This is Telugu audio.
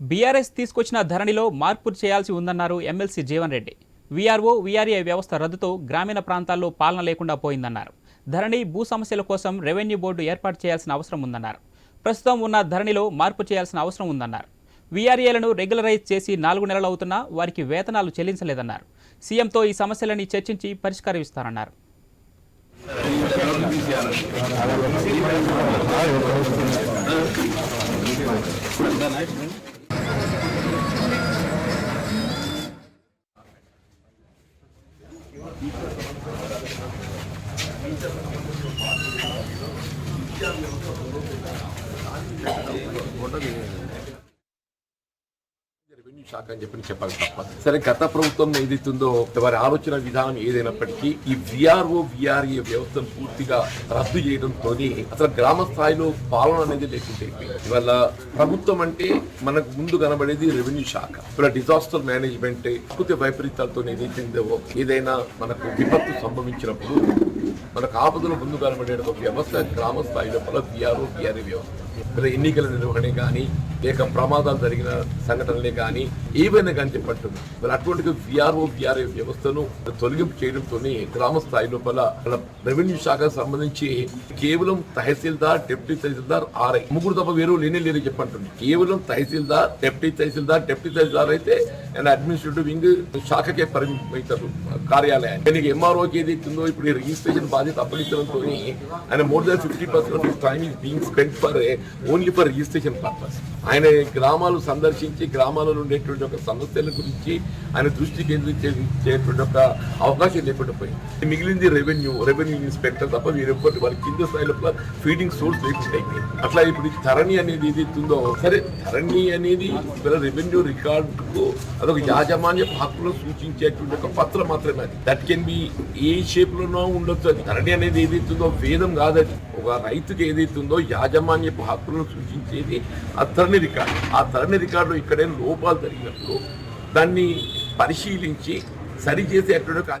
బీఆర్ఎస్ తీసుకొచ్చిన ధరణిలో మార్పులు చేయాల్సి ఉందన్నారు MLC Jeevan Reddy. VRO VRA వ్యవస్థ రద్దుతో గ్రామీణ ప్రాంతాల్లో పాలన లేకుండా పోయిందన్నారు. ధరణి భూ సమస్యల కోసం రెవెన్యూ బోర్డు ఏర్పాటు చేయాల్సిన అవసరం ఉందన్నారు. ప్రస్తుతం ఉన్న ధరణిలో మార్పు చేయాల్సిన అవసరం ఉందన్నారు. వీఆర్ఏలను రెగ్యులరైజ్ చేసి నాలుగు నెలలు అవుతున్నా వారికి వేతనాలు చెల్లించలేదన్నారు. సీఎంతో ఈ సమస్యలని చర్చించి పరిష్కరిస్తారన్నారు రెవెన్యూ శాఖ అని చెప్పి చెప్పాలి తప్ప. సరే గత ప్రభుత్వం ఏదైతుందో వారి ఆలోచన విధానం ఏదైనప్పటికీ ఈ విఆర్ఓ విఆర్ఏ వ్యవస్థను పూర్తిగా రద్దు చేయడంతో అసలు గ్రామ స్థాయిలో పాలన అనేది లేకుండా ఇవాళ ప్రభుత్వం అంటే మనకు ముందు కనబడేది రెవెన్యూ శాఖ. ఇలా డిజాస్టర్ మేనేజ్మెంట్ ప్రకృతి వైపరీతాలతో ఏదైతుందో ఏదైనా మనకు విపత్తు సంభవించినప్పుడు మనకు ఆపదలు ముందు కనబడే ఒక వ్యవస్థ గ్రామ స్థాయిలో పలు విఆర్ఓ విఆర్ఏ వ్యవస్థ. లేదా ఎన్నికల నిర్వహణ కానీ లేక ప్రమాదాలు జరిగిన సంఘటనలే కానీ ఏవైనా కానీ చెప్పట్టుంది మరి అటువంటి విఆర్ఓ విఆర్ఏ వ్యవస్థను తొలగింపు చేయడంతో గ్రామ స్థాయి లోపల మన రెవెన్యూ శాఖకు సంబంధించి కేవలం తహసీల్దార్ డిప్యూటీ తహసీల్దార్ ఆర్ఐ. ముగ్గురు తప్ప వేరు లేనే లేని చెప్పంటుంది. కేవలం తహసీల్దార్ డిప్యూటీ తహసీల్దార్ డిప్యూటీ తహసీల్దార్ అయితే అండ్ అడ్మినిస్ట్రేటివ్ వింగ్ శాఖకే పరిమితమవుతారు కార్యాలయాన్ని. దీనికి ఎంఆర్ఓకి ఏదైతుందో ఇప్పుడు రిజిస్ట్రేషన్ బాధ్యత అప్పగించడంతో ఆయన more than fifty percent of time is being spend for only for registration purpose ఆయన గ్రామాలు సందర్శించి గ్రామాలలో ఉండేటువంటి ఒక సమస్యల గురించి ఆయన దృష్టి కేంద్రీకరించేటువంటి ఒక అవకాశం లేకుండా పోయింది మిగిలింది రెవెన్యూ రెవెన్యూ ఇన్స్పెక్టర్ తప్ప వీరెవ్వరు వాళ్ళ కింద స్థాయిలో ఫీడింగ్ సోర్స్ లేకుండా అట్లా ఇప్పుడు ధరణి అనేది ఏదైతుందో సరే ధరణి అనేది రెవెన్యూ రికార్డుకు అదొక యాజమాన్య హక్కులో సూచించేటువంటి ఒక పత్రం మాత్రమే అది. That can be a shape లోనో ఉండొచ్చు అది. ధరణి అనేది ఏదైతుందో వేదం కాదది ఒక రైతుకి ఏదైతుందో యాజమాన్యపు హక్కులను సూచించేది ఆ ధరణి రికార్డు. ఆ ధరణి రికార్డు ఇక్కడే లోపాలు జరిగినప్పుడు దాన్ని పరిశీలించి సరిచేసేటువంటి ఒక